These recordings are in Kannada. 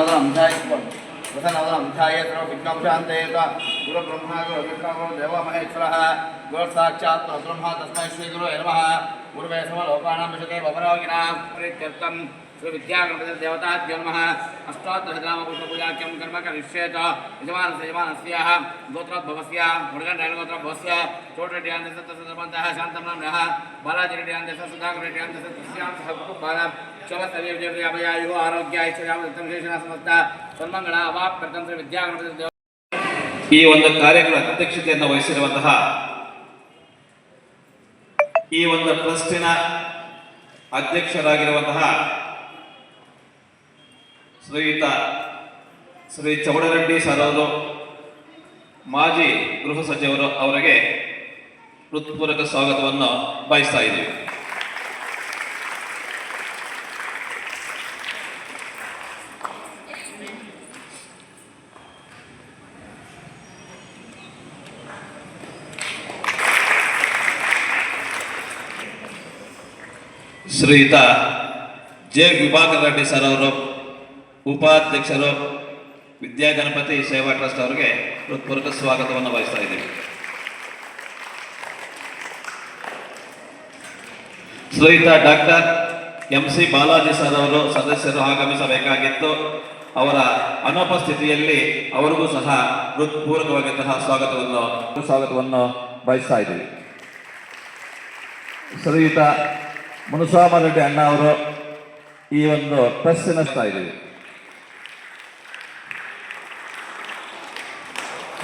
प्रसन्नवदन अम्धाय प्रसन्नवदन अम्धाय सर्वविघ्नोपशान्तयेत गुरुब्रह्मा कर्म करिष्येत। यजमानस्य यजमानस्याः गोत्रोद्भवस्य मृगण्डैर्गोत्रोद्भवस्य चोटरेड्यान्तस्य तस्य ಶವಸ್ತವ್ಯವಿಜಯಾಯುः ಆರೋಗ್ಯ ಐಶ್ವರ್ಯಾಮೃತಂ ಶೇಷಣ ಸಮಸ್ತ. ಸನ್ಮಂಗಳ ಈ ಒಂದು ಕಾರ್ಯಕ್ರಮ ಅಧ್ಯಕ್ಷತೆಯನ್ನು ವಹಿಸಿರುವಂತಹ ಈ ಒಂದು ಟ್ರಸ್ಟಿನ ಅಧ್ಯಕ್ಷರಾಗಿರುವಂತಹ ಶ್ರೀಯುತ ಶ್ರೀ ಚೌಡರೆಡ್ಡಿ ಸರ್ ಅವರು ಮಾಜಿ ಗೃಹ ಸಚಿವರು ಅವರಿಗೆ ಹೃತ್ಪೂರ್ವಕ ಸ್ವಾಗತವನ್ನು ಬಯಸ್ತಾ ಇದ್ದೀವಿ. ಶ್ರೀಯುತ ಜೆ ವಿಭಾಕರ್ ರೆಡ್ಡಿ ಸರ್ ಅವರು, ಉಪಾಧ್ಯಕ್ಷರು ವಿದ್ಯಾಗಣಪತಿ ಸೇವಾ ಟ್ರಸ್ಟ್ ಅವರಿಗೆ ಹೃತ್ಪೂರ್ವಕ ಸ್ವಾಗತವನ್ನು ವಹಿಸ್ತಾ ಇದ್ದೀವಿ. ಶ್ರೀಯುತ doctor M C Balaji sir ಅವರು ಸದಸ್ಯರು ಆಗಮಿಸಬೇಕಾಗಿತ್ತು. ಅವರ ಅನುಪಸ್ಥಿತಿಯಲ್ಲಿ ಅವರಿಗೂ ಸಹ ಹೃತ್ಪೂರ್ವಕವಾಗಿದ್ದಂತಹ ಸ್ವಾಗತವನ್ನು ಸ್ವಾಗತವನ್ನು ಬಯಸ್ತಾ ಇದ್ದೀವಿ. ಶ್ರೀಯುತ ಮುನುಸ್ವಾಮರೆಡ್ಡಿ ಅಣ್ಣ ಅವರು ಈ ಒಂದು ಪ್ರೆಸ್ ನಡೆಸ್ತಾ ಇದ್ದೀವಿ.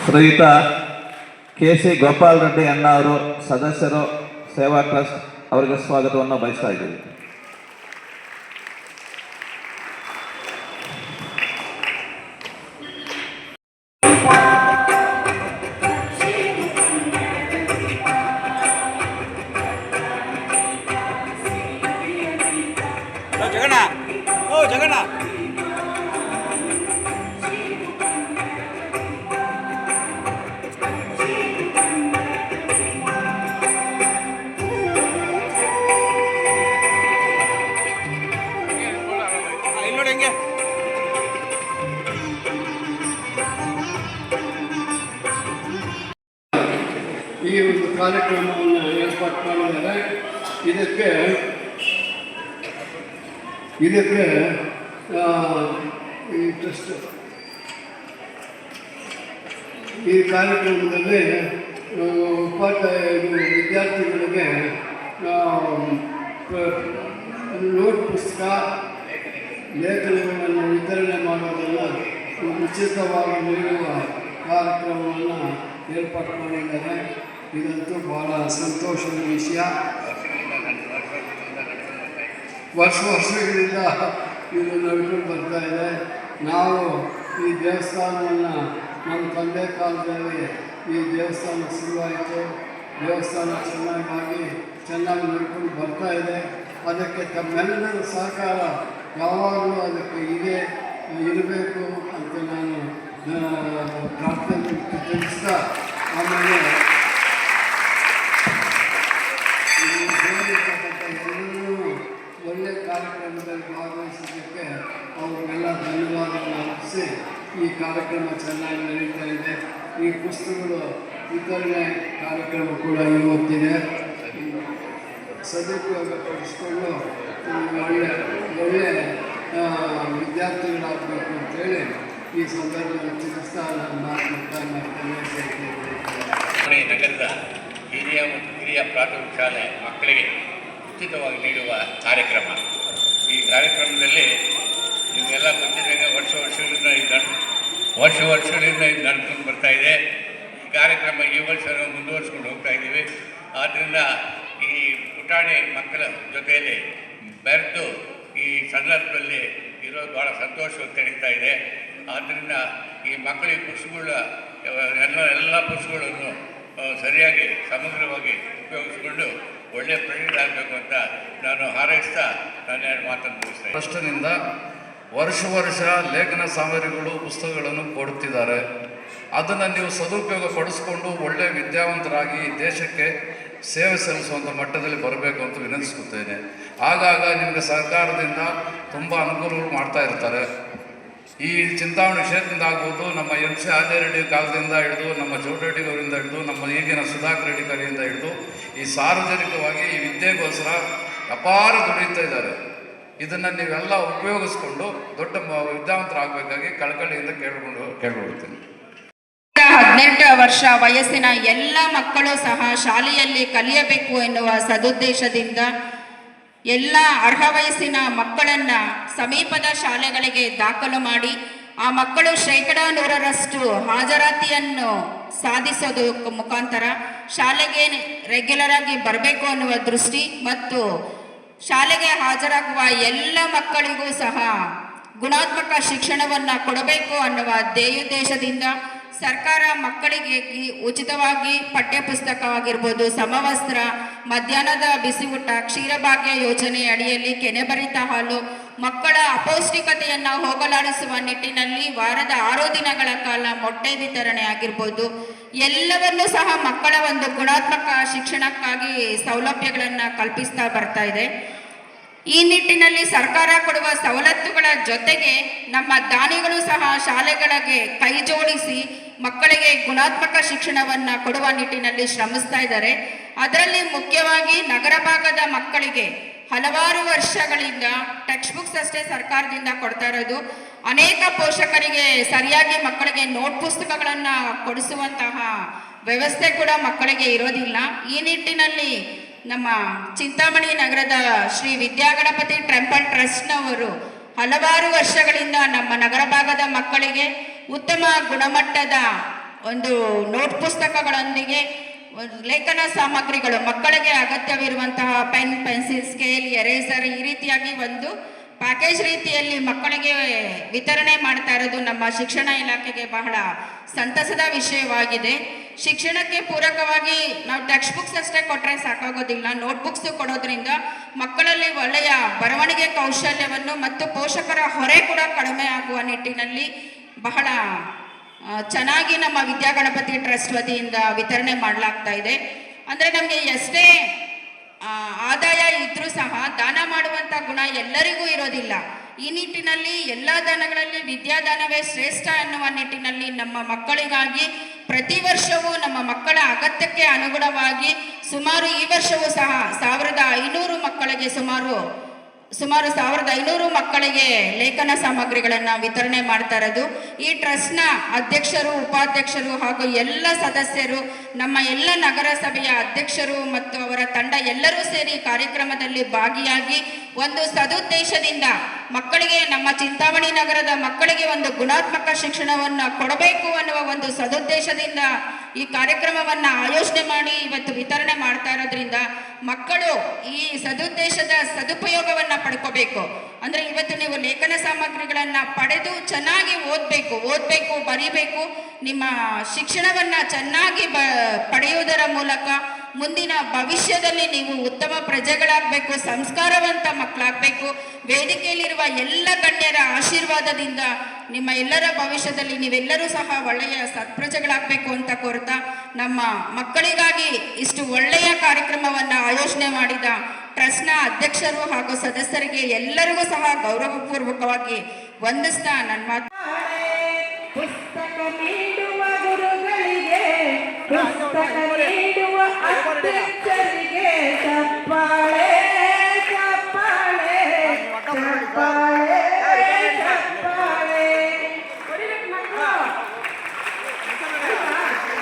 ಶ್ರೀಯುತ ಕೆ ಸಿ ಗೋಪಾಲ್ ರೆಡ್ಡಿ ಅಣ್ಣ ಅವರು ಸದಸ್ಯರು ಸೇವಾ ಟ್ರಸ್ಟ್ ಅವರಿಗೆ ಸ್ವಾಗತವನ್ನು ಬಯಸ್ತಾ ಇದ್ದೀವಿ. ಈ ಒಂದು ಕಾರ್ಯಕ್ರಮವನ್ನು ಏರ್ಪಾಟ್ ಮಾಡಿದ್ದಾರೆ ಇದಕ್ಕೆ ಇದಕ್ಕೆ ಈ ಟ್ರಸ್ಟ್ ಈ ಕಾರ್ಯಕ್ರಮದಲ್ಲಿ ಉಪಾಧ್ಯಾಯ ವಿದ್ಯಾರ್ಥಿಗಳಿಗೆ ನೋಟ್ ಪುಸ್ತಕ ಲೇಖನಗಳನ್ನು ವಿತರಣೆ ಮಾಡೋದನ್ನು ಉಚಿತವಾಗಿ ನೀಡುವ ಕಾರ್ಯಕ್ರಮವನ್ನು ಏರ್ಪಾಡು ಮಾಡಿದ್ದಾರೆ. ಇದಂತೂ ಭಾಳ ಸಂತೋಷದ ವಿಷಯ. ವರ್ಷ ವರ್ಷಗಳಿಂದ ಇದು ನಡ್ಕೊಂಡು ಬರ್ತಾ ಇದೆ. ನಾವು ಈ ದೇವಸ್ಥಾನವನ್ನು ನಮ್ಮ ತಂದೆ ಕಾಲದಲ್ಲಿ ಈ ದೇವಸ್ಥಾನ ಶುರುವಾಯಿತು. ದೇವಸ್ಥಾನ ಚೆನ್ನಾಗಿ ಚೆನ್ನಾಗಿ ನಡ್ಕೊಂಡು ಬರ್ತಾ ಇದೆ. ಅದಕ್ಕೆ ತಮ್ಮೆಲ್ಲರ ಸಹಕಾರ ಯಾವಾಗಲೂ ಅದಕ್ಕೆ ಇದೆ ಇರಬೇಕು ಅಂತ ನಾನು ಪ್ರಾರ್ಥನೆ ತಿಳಿಸ್ತಾ ಆಮೇಲೆ ಎಲ್ಲರೂ ಒಳ್ಳೆ ಕಾರ್ಯಕ್ರಮದಲ್ಲಿ ಭಾಗವಹಿಸಿದ್ದಕ್ಕೆ ಅವ್ರಿಗೆಲ್ಲ ಧನ್ಯವಾದಗಳನ್ನು ಅರ್ಪಿಸಿ ಈ ಕಾರ್ಯಕ್ರಮ ಚೆನ್ನಾಗಿ ನಡೀತಾ ಇದೆ. ಈ ಪುಸ್ತಕಗಳು ವಿತರಣೆ ಕಾರ್ಯಕ್ರಮ ಕೂಡ ಇವತ್ತಿದೆ ಸದುಪಯೋಗ ಪಡಿಸ್ಕೊಂಡು ಈ ಒಳ್ಳೆ ಒಳ್ಳೆ ವಿದ್ಯಾರ್ಥಿಗಳಾಗಬೇಕು ಅಂತೇಳಿ ಈ ಸಂದರ್ಭದಲ್ಲಿ ತಿಳಿಸ್ತಾ ನಾನು ಮಾತು ಮುಕ್ತಾಯ ಮಾಡ್ತೇನೆ ಜೈ ಜೈ ಜೈ ಜೈ. ಮನೆ ನಗರದ ಹಿರಿಯ ಮತ್ತು ಕಿರಿಯ ಪ್ರಾಥಮಿಕ ಶಾಲೆ ಮಕ್ಕಳಿಗೆ ಉಚಿತವಾಗಿ ನೀಡುವ ಕಾರ್ಯಕ್ರಮ ಈ ಕಾರ್ಯಕ್ರಮದಲ್ಲಿ ನಿಮಗೆಲ್ಲ ಗೊತ್ತಿದ್ದಂಗೆ ವರ್ಷ ವರ್ಷಗಳಿಂದ ಇದು ನಡ್ ವರ್ಷ ವರ್ಷಗಳಿಂದ ಇದು ನಡ್ಕೊಂಡು ಬರ್ತಾ ಇದೆ ಈ ಕಾರ್ಯಕ್ರಮ ಈ ವರ್ಷ ನಾವು ಮುಂದುವರಿಸ್ಕೊಂಡು ಹೋಗ್ತಾ ಇದ್ದೀವಿ ಆದ್ದರಿಂದ ಈ ಪುಟಾಣಿ ಮಕ್ಕಳ ಜೊತೆಯಲ್ಲಿ ಬೆರೆತು ಈ ಸಂದರ್ಭದಲ್ಲಿ ಇರೋದು ಭಾಳ ಸಂತೋಷವಾಗಿ ತಿಳಿತಾ ಇದೆ ಆದ್ದರಿಂದ ಈ ಮಕ್ಕಳಿಗೆ ಪುಸ್ತಕಗಳ, ಎಲ್ಲ ಎಲ್ಲ ಪುಸ್ತಕಗಳನ್ನು ಸರಿಯಾಗಿ, ಸಮಗ್ರವಾಗಿ ಉಪಯೋಗಿಸಿಕೊಂಡು ಒಳ್ಳೆಯ ಆಗಬೇಕು ಅಂತ ನಾನು ಹಾರೈಸ್ತಾ ನಾನು ಮಾತನ್ನು ಮುಗಿಸ್ತೇನೆ ಇದ್ದೀನಿ. ವರ್ಷ ವರ್ಷ ಲೇಖನ ಸಾಮಗ್ರಿಗಳು, ಪುಸ್ತಕಗಳನ್ನು ಕೊಡುತ್ತಿದ್ದಾರೆ ಅದನ್ನು ನೀವು ಸದುಪಯೋಗ ಪಡಿಸ್ಕೊಂಡು ಒಳ್ಳೆಯ ವಿದ್ಯಾವಂತರಾಗಿ ದೇಶಕ್ಕೆ ಸೇವೆ ಸಲ್ಲಿಸುವಂಥ ಮಟ್ಟದಲ್ಲಿ ಬರಬೇಕು ಅಂತ ವಿನಂತಿಸುತ್ತೇನೆ. ಆಗಾಗ ನಿಮಗೆ ಸರ್ಕಾರದಿಂದ ತುಂಬ ಅನುಕೂಲಗಳು ಮಾಡ್ತಾ ಇರ್ತಾರೆ. ಈ ಚಿಂತಾಮಣಿ ಕ್ಷೇತ್ರದಿಂದ ಆಗ್ಬೋದು, ನಮ್ಮ ಎಂ ಸಿ ಆದಿರೆಡ್ಡಿ ಕಾಲದಿಂದ ಹಿಡಿದು, ನಮ್ಮ ಚೌಟರೆಡ್ಡಿ ಅವರಿಂದ ಹಿಡಿದು, ನಮ್ಮ ಈಗಿನ ಸುಧಾಕರ್ ರೆಡ್ಡಿ ಕಡೆಯಿಂದ ಹಿಡಿದು, ಈ ಸಾರ್ವಜನಿಕವಾಗಿ ಈ ವಿದ್ಯೆಗೋಸ್ಕರ ಅಪಾರ ದುಡಿಯುತ್ತಾ ಇದ್ದಾರೆ. ಇದನ್ನು ನೀವೆಲ್ಲ ಉಪಯೋಗಿಸ್ಕೊಂಡು ದೊಡ್ಡ ವಿದ್ಯಾವಂತರಾಗಬೇಕಾಗಿ ಕಳಕಳಿಯಿಂದ ಕೇಳ್ಕೊಂಡು, ಕೇಳ್ಕೊಳ್ತೀನಿ. ಹದಿನೆಂಟು ವರ್ಷ ವಯಸ್ಸಿನ ಎಲ್ಲ ಮಕ್ಕಳು ಸಹ ಶಾಲೆಯಲ್ಲಿ ಕಲಿಯಬೇಕು ಎನ್ನುವ ಸದುದ್ದೇಶದಿಂದ ಎಲ್ಲ ಅರ್ಹ ವಯಸ್ಸಿನ ಮಕ್ಕಳನ್ನ ಸಮೀಪದ ಶಾಲೆಗಳಿಗೆ ದಾಖಲು ಮಾಡಿ ಆ ಮಕ್ಕಳು ಶೇಕಡ ನೂರರಷ್ಟು ಹಾಜರಾತಿಯನ್ನು ಸಾಧಿಸೋದು ಮುಖಾಂತರ ಶಾಲೆಗೆ ರೆಗ್ಯುಲರ್ ಆಗಿ ಬರಬೇಕು ಅನ್ನುವ ದೃಷ್ಟಿ ಮತ್ತು ಶಾಲೆಗೆ ಹಾಜರಾಗುವ ಎಲ್ಲ ಮಕ್ಕಳಿಗೂ ಸಹ ಗುಣಾತ್ಮಕ ಶಿಕ್ಷಣವನ್ನು ಕೊಡಬೇಕು ಅನ್ನುವ ಧ್ಯೇಯೋದ್ದೇಶದಿಂದ ಸರ್ಕಾರ ಮಕ್ಕಳಿಗೆ ಉಚಿತವಾಗಿ ಪಠ್ಯಪುಸ್ತಕವಾಗಿರ್ಬೋದು, ಸಮವಸ್ತ್ರ, ಮಧ್ಯಾಹ್ನದ ಬಿಸಿ ಊಟ ಕ್ಷೀರಭಾಗ್ಯ ಯೋಜನೆ ಅಡಿಯಲ್ಲಿ ಕೆನೆಬರಿತ ಹಾಲು, ಮಕ್ಕಳ ಅಪೌಷ್ಟಿಕತೆಯನ್ನು ಹೋಗಲಾಡಿಸುವ ನಿಟ್ಟಿನಲ್ಲಿ ವಾರದ ಆರು ದಿನಗಳ ಕಾಲ ಮೊಟ್ಟೆ ವಿತರಣೆ ಆಗಿರ್ಬೋದು. ಎಲ್ಲವನ್ನೂ ಸಹ ಮಕ್ಕಳ ಒಂದು ಗುಣಾತ್ಮಕ ಶಿಕ್ಷಣಕ್ಕಾಗಿ ಸೌಲಭ್ಯಗಳನ್ನು ಕಲ್ಪಿಸ್ತಾ ಬರ್ತಾ ಇದೆ. ಈ ನಿಟ್ಟಿನಲ್ಲಿ ಸರ್ಕಾರ ಕೊಡುವ ಸವಲತ್ತುಗಳ ಜೊತೆಗೆ ನಮ್ಮ ದಾನಿಗಳು ಸಹ ಶಾಲೆಗಳಿಗೆ ಕೈ ಜೋಡಿಸಿ ಮಕ್ಕಳಿಗೆ ಗುಣಾತ್ಮಕ ಶಿಕ್ಷಣವನ್ನು ಕೊಡುವ ನಿಟ್ಟಿನಲ್ಲಿ ಶ್ರಮಿಸ್ತಾ ಇದ್ದಾರೆ. ಅದರಲ್ಲಿ ಮುಖ್ಯವಾಗಿ ನಗರ ಭಾಗದ ಮಕ್ಕಳಿಗೆ ಹಲವಾರು ವರ್ಷಗಳಿಂದ ಟೆಕ್ಸ್ಟ್ ಬುಕ್ಸ್ ಅಷ್ಟೇ ಸರ್ಕಾರದಿಂದ ಕೊಡ್ತಾ ಇರೋದು. ಅನೇಕ ಪೋಷಕರಿಗೆ ಸರಿಯಾಗಿ ಮಕ್ಕಳಿಗೆ ನೋಟ್ ಪುಸ್ತಕಗಳನ್ನು ಕೊಡಿಸುವಂತಹ ವ್ಯವಸ್ಥೆ ಕೂಡ ಮಕ್ಕಳಿಗೆ ಇರೋದಿಲ್ಲ. ಈ ನಿಟ್ಟಿನಲ್ಲಿ ನಮ್ಮ ಚಿಂತಾಮಣಿ ನಗರದ ಶ್ರೀ ವಿದ್ಯಾಗಣಪತಿ ಟೆಂಪಲ್ ಟ್ರಸ್ಟ್ನವರು ಹಲವಾರು ವರ್ಷಗಳಿಂದ ನಮ್ಮ ನಗರ ಭಾಗದ ಮಕ್ಕಳಿಗೆ ಉತ್ತಮ ಗುಣಮಟ್ಟದ ಒಂದು ನೋಟ್ ಪುಸ್ತಕಗಳೊಂದಿಗೆ ಲೇಖನ ಸಾಮಗ್ರಿಗಳು, ಮಕ್ಕಳಿಗೆ ಅಗತ್ಯವಿರುವಂತಹ ಪೆನ್, ಪೆನ್ಸಿಲ್, ಸ್ಕೇಲ್, ಎರೇಸರ್ ಈ ರೀತಿಯಾಗಿ ಒಂದು ಪ್ಯಾಕೇಜ್ ರೀತಿಯಲ್ಲಿ ಮಕ್ಕಳಿಗೆ ವಿತರಣೆ ಮಾಡ್ತಾ ಇರೋದು ನಮ್ಮ ಶಿಕ್ಷಣ ಇಲಾಖೆಗೆ ಬಹಳ ಸಂತಸದ ವಿಷಯವಾಗಿದೆ. ಶಿಕ್ಷಣಕ್ಕೆ ಪೂರಕವಾಗಿ ನಾವು ಟೆಕ್ಸ್ಟ್ ಬುಕ್ಸ್ ಅಷ್ಟೇ ಕೊಟ್ಟರೆ ಸಾಕಾಗೋದಿಲ್ಲ. ನೋಟ್ ಬುಕ್ಸ್ ಕೊಡೋದ್ರಿಂದ ಮಕ್ಕಳಲ್ಲಿ ಒಳ್ಳೆಯ ಬರವಣಿಗೆ ಕೌಶಲ್ಯವನ್ನು ಮತ್ತು ಪೋಷಕರ ಹೊರೆ ಕೂಡ ಕಡಿಮೆ ಆಗುವ ನಿಟ್ಟಿನಲ್ಲಿ ಬಹಳ ಚೆನ್ನಾಗಿ ನಮ್ಮ ವಿದ್ಯಾಗಣಪತಿ ಟ್ರಸ್ಟ್ ವತಿಯಿಂದ ವಿತರಣೆ ಮಾಡಲಾಗ್ತಾ ಇದೆ. ಅಂದರೆ ನಮಗೆ ಎಷ್ಟೇ ಆದಾಯ ಇದ್ರೂ ಸಹ ದಾನ ಮಾಡುವಂತ ಗುಣ ಎಲ್ಲರಿಗೂ ಇರೋದಿಲ್ಲ. ಈ ನಿಟ್ಟಿನಲ್ಲಿ ಎಲ್ಲ ದಾನಗಳಲ್ಲಿ ವಿದ್ಯಾದಾನವೇ ಶ್ರೇಷ್ಠ ಅನ್ನುವ ನಿಟ್ಟಿನಲ್ಲಿ ನಮ್ಮ ಮಕ್ಕಳಿಗಾಗಿ ಪ್ರತಿ ವರ್ಷವೂ ನಮ್ಮ ಮಕ್ಕಳ ಅಗತ್ಯಕ್ಕೆ ಅನುಗುಣವಾಗಿ ಸುಮಾರು ಈ ವರ್ಷವೂ ಸಹ ಸಾವಿರದ ಐನೂರು ಮಕ್ಕಳಿಗೆ ಸುಮಾರು ಸುಮಾರು ಸಾವಿರದ ಐನೂರು ಮಕ್ಕಳಿಗೆ ಲೇಖನ ಸಾಮಗ್ರಿಗಳನ್ನು ವಿತರಣೆ ಮಾಡ್ತಾ ಇರೋದು. ಈ ಟ್ರಸ್ಟ್ನ ಅಧ್ಯಕ್ಷರು, ಉಪಾಧ್ಯಕ್ಷರು ಹಾಗೂ ಎಲ್ಲ ಸದಸ್ಯರು, ನಮ್ಮ ಎಲ್ಲ ನಗರಸಭೆಯ ಅಧ್ಯಕ್ಷರು ಮತ್ತು ಅವರ ತಂಡ ಎಲ್ಲರೂ ಸೇರಿ ಕಾರ್ಯಕ್ರಮದಲ್ಲಿ ಭಾಗಿಯಾಗಿ ಒಂದು ಸದುದ್ದೇಶದಿಂದ ಮಕ್ಕಳಿಗೆ, ನಮ್ಮ ಚಿಂತಾಮಣಿ ನಗರದ ಮಕ್ಕಳಿಗೆ ಒಂದು ಗುಣಾತ್ಮಕ ಶಿಕ್ಷಣವನ್ನು ಕೊಡಬೇಕು ಅನ್ನುವ ಒಂದು ಸದುದ್ದೇಶದಿಂದ ಈ ಕಾರ್ಯಕ್ರಮವನ್ನು ಆಯೋಜನೆ ಮಾಡಿ ಇವತ್ತು ವಿತರಣೆ ಮಾಡ್ತಾ ಇರೋದ್ರಿಂದ ಮಕ್ಕಳು ಈ ಸದುದ್ದೇಶದ ಸದುಪಯೋಗವನ್ನು ಪಡ್ಕೋಬೇಕು. ಅಂದರೆ ಇವತ್ತು ನೀವು ಲೇಖನ ಸಾಮಗ್ರಿಗಳನ್ನು ಪಡೆದು ಚೆನ್ನಾಗಿ ಓದಬೇಕು ಓದಬೇಕು, ಬರೀಬೇಕು, ನಿಮ್ಮ ಶಿಕ್ಷಣವನ್ನು ಚೆನ್ನಾಗಿ ಬ, ಪಡೆಯುವುದರ ಮೂಲಕ ಮುಂದಿನ ಭವಿಷ್ಯದಲ್ಲಿ ನೀವು ಉತ್ತಮ ಪ್ರಜೆಗಳಾಗಬೇಕು, ಸಂಸ್ಕಾರವಂತ ಮಕ್ಕಳಾಗಬೇಕು. ವೇದಿಕೆಯಲ್ಲಿರುವ ಎಲ್ಲ ಗಣ್ಯರ ಆಶೀರ್ವಾದದಿಂದ ನಿಮ್ಮ ಎಲ್ಲರ ಭವಿಷ್ಯದಲ್ಲಿ ನೀವೆಲ್ಲರೂ ಸಹ ಒಳ್ಳೆಯ ಸತ್ಪ್ರಜೆಗಳಾಗಬೇಕು ಅಂತ ಕೋರ್ತಾ ನಮ್ಮ ಮಕ್ಕಳಿಗಾಗಿ ಇಷ್ಟು ಒಳ್ಳೆಯ ಕಾರ್ಯಕ್ರಮವನ್ನು ಆಯೋಜನೆ ಮಾಡಿದ ಟ್ರಸ್ಟ್ನ ಅಧ್ಯಕ್ಷರು ಹಾಗೂ ಸದಸ್ಯರಿಗೆ ಎಲ್ಲರಿಗೂ ಸಹ ಗೌರವಪೂರ್ವಕವಾಗಿ ವಂದಿಸ್ತಾ ನನ್ನ ಮಾತು. ಪುಸ್ತಕ ನೀಡುವ ಅಧ್ಯಕ್ಷರಿಗೆ ಚಪ್ಪಾಳೆ ಚಪ್ಪಾಳೆ ಚಪ್ಪಾಳೆ ಚಪ್ಪಾಳೆ ಹೊಡಿಬೇಕು ಮಕ್ಕಳು.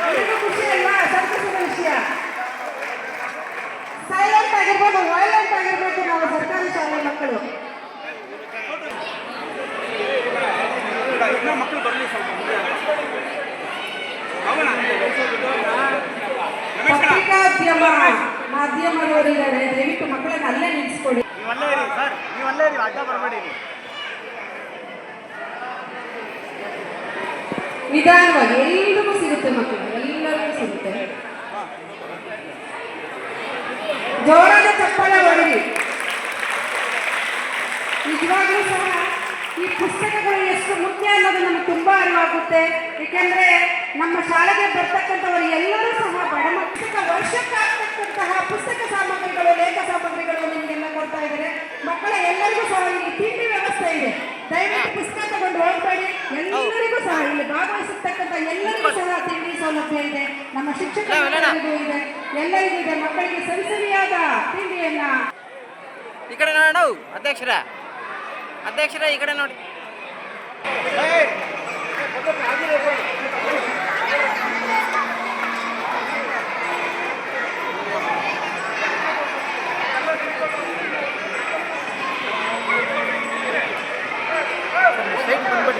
ಎಲ್ರಿಗೂ ಖುಷಿ ಅಲ್ವಾ ಸಂತೋಷದ ವಿಷಯ ಸೈಲೆಂಟ್ ಆಗಿರ್ಬೋದು ವೈಲೆಂಟ್ ಆಗಿರ್ಬೇಕು ನಾವು ಸರ್ಕಾರಿ ಶಾಲೆ ಮಕ್ಕಳು ಇನ್ನೂ ಮಕ್ಕಳು ಬರಲಿ ಸ್ವಲ್ಪ ಪತ್ರಿಕಾದ್ಯಮ ಮಾಧ್ಯಮದವರಿದ್ದಾರೆ ದಯವಿಟ್ಟು ಮಕ್ಕಳನ್ನ ಅಲ್ಲೇ ನಿಲ್ಲಿಸ್ಕೊಳ್ಳಿ. ನೀವು ಇರಿ ಸರ್. ನೀವು ಇರಿ ಅಡ್ಡ ಬರಬೇಡಿ ನಿಧಾನವಾಗಿ ಎಲ್ರಿಗೂ ಸಿಗುತ್ತೆ ಮಕ್ಕಳು ಎಲ್ಲರಿಗೂ ಸಿಗುತ್ತೆ. ಜೋರಾದ ಚಪ್ಪಾಳೆ ಹೊಡಿರಿ. ನಿಜವಾಗ್ಲೂ ಸಹ ಈ ಪುಸ್ತಕಗಳು ಎಷ್ಟು ಮುಖ್ಯ ಅನ್ನೋದು ನಮ್ಗೆ ತುಂಬಾ ಅರಿವಾಗುತ್ತೆ. ಏಕೆಂದ್ರೆ ನಮ್ಮ ಶಾಲೆಗೆ ಬರ್ತಕ್ಕಂಥವರು ಎಲ್ಲರೂ ಸಹ ಬಡ ಮಕ್ಕಳ ವರ್ಷಕ್ಕಾಗ್ತಕ್ಕಂತಹ ಪುಸ್ತಕ ಸಾಮಗ್ರಿಗಳು ಲೇಖ ಸಾಮಗ್ರಿಗಳು ನಿಮಗೆಲ್ಲ ಕೊಡ್ತಾ ಇದ್ದಾರೆ. ಮಕ್ಕಳ ಎಲ್ಲರಿಗೂ ಸಹ ಇಲ್ಲಿ ತಿಂಡಿ ವ್ಯವಸ್ಥೆ ಇದೆ. ದಯವಿಟ್ಟು ಪುಸ್ತಕ ತಗೊಂಡು ಹೋಗ್ಬೇಡಿ. ಇಲ್ಲಿ ಬಾಗಿಲಿಸುತ್ತಕಂತ ಎಲ್ಲರಿಗೂ ಸಹ ತಿಂಡಿ ಸೌಲಭ್ಯ ಇದೆ. ನಮ್ಮ ಶಿಕ್ಷಕರಿಗೂ ಇದೆ. ಎಲ್ಲರಿಗೂ ಇದೆ. ಮಕ್ಕಳಿಗೆ ಸರಿಸರಿಯಾದ ತಿಂಡಿಯನ್ನ. ಈ ಕಡೆ ನೋಡೋಣ ಅಧ್ಯಕ್ಷರ. ಅಧ್ಯಕ್ಷರ ಈ ಕಡೆ ನೋಡಿ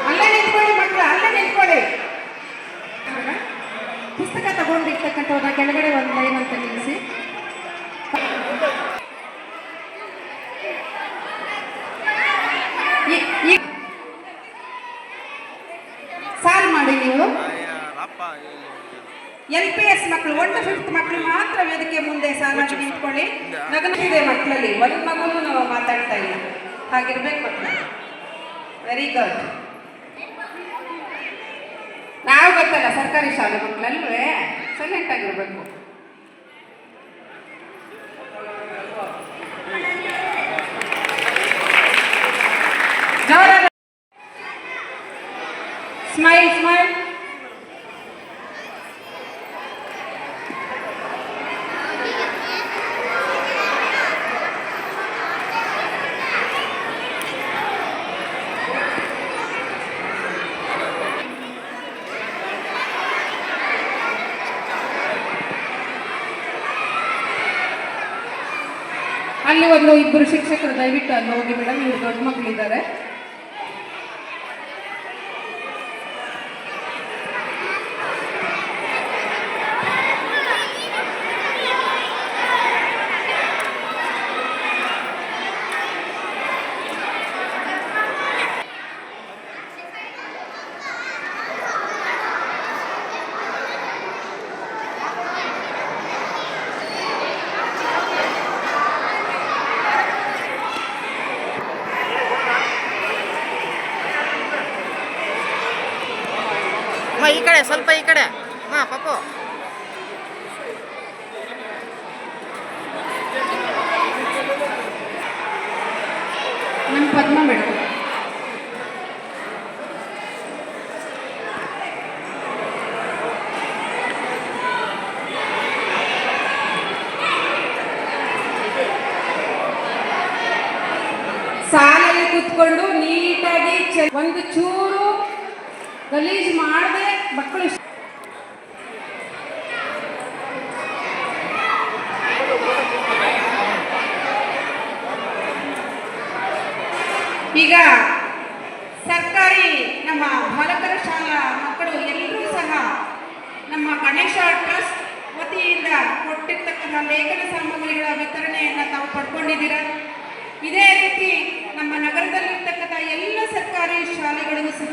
ಅಲ್ಲೇ ನಿಂತ್ಕೊಳ್ಳಿ ಮಕ್ಕಳು ಅಲ್ಲೇ ನಿಂತ್ಕೊಳ್ಳಿ ಪುಸ್ತಕ ತಗೊಂಡಿರ್ತಕ್ಕಂಥವ್ರನ್ನ ಕೆಳಗಡೆ ಒಂದು ಲೈನ್ ಅಂತ ನಿಲ್ಲಿಸಿ ಈ- ಈ- ಸಾಲ್ ಮಾಡಿ ನೀವು ಎಲ್ ಪಿ ಎಸ್ ಮಕ್ಕಳು ಒನ್ ಟು ಫಿಫ್ತ್ ಮಕ್ಕಳು ಮಾತ್ರ ವೇದಿಕೆ ಮುಂದೆ ಸಾಲಾಗಿ ನಿಂತ್ಕೊಳ್ಳಿ. ನಗನವಿದೆ ಮಕ್ಕಳಲ್ಲಿ ಒಂದು ಮಗುನು ನಾವು ಮಾತಾಡ್ತಾ ಇಲ್ಲ. ಹಾಗಿರ್ಬೇಕು ಮಕ್ಕಳು. ವೆರಿ ಗುಡ್ ನಾವು ಗೊತ್ತಲ್ಲ ಸರ್ಕಾರಿ ಶಾಲೆ ಮಕ್ಕಳಲ್ವೇ? ಸೈಲೆಂಟ್ ಆಗಿರ್ಬೇಕು. ಸ್ಮೈಲ್ ಸ್ಮೈಲ್ ಅಲ್ಲಿ ಒಂದು ಇಬ್ಬರು ಶಿಕ್ಷಕರು ದಯವಿಟ್ಟು ಅಲ್ಲಿ ಹೋಗಿ ಮೇಡಮ್ ಇವ್ರು ದೊಡ್ಡ ಮಕ್ಕಳಿದ್ದಾರೆ ಅಮ್ಮ ಈ ಕಡೆ ಸ್ವಲ್ಪ ಈ ಕಡೆ ನಮ್ಮ ಪದ್ಮ ಮೇಡಮ್ ಸಾಲಲ್ಲಿ ಕುತ್ಕೊಂಡು ನೀಟಾಗಿ ಒಂದು ಚೂರು ಗಲೀಜು ಮಾಡದೆ ಮಕ್ಕಳು ಈಗ ಸರ್ಕಾರಿ ನಮ್ಮ ಮಲಕರ ಶಾಲಾ ಮಕ್ಕಳು ಎಲ್ಲರೂ ಸಹ ನಮ್ಮ ಗಣೇಶ ಟ್ರಸ್ಟ್ ವತಿಯಿಂದ ಕೊಟ್ಟಿರ್ತಕ್ಕಂಥ ಲೇಖನ ಸಾಮಗ್ರಿಗಳ ವಿತರಣೆಯನ್ನು ತಾವು ಪಡ್ಕೊಂಡಿದ್ದೀರಾ? ಇದೇ ರೀತಿ ನಮ್ಮ ನಗರದಲ್ಲಿರ್ತಕ್ಕಂಥ ಎಲ್ಲ ಸರ್ಕಾರಿ ಶಾಲೆಗಳಿಗೂ ಸಹ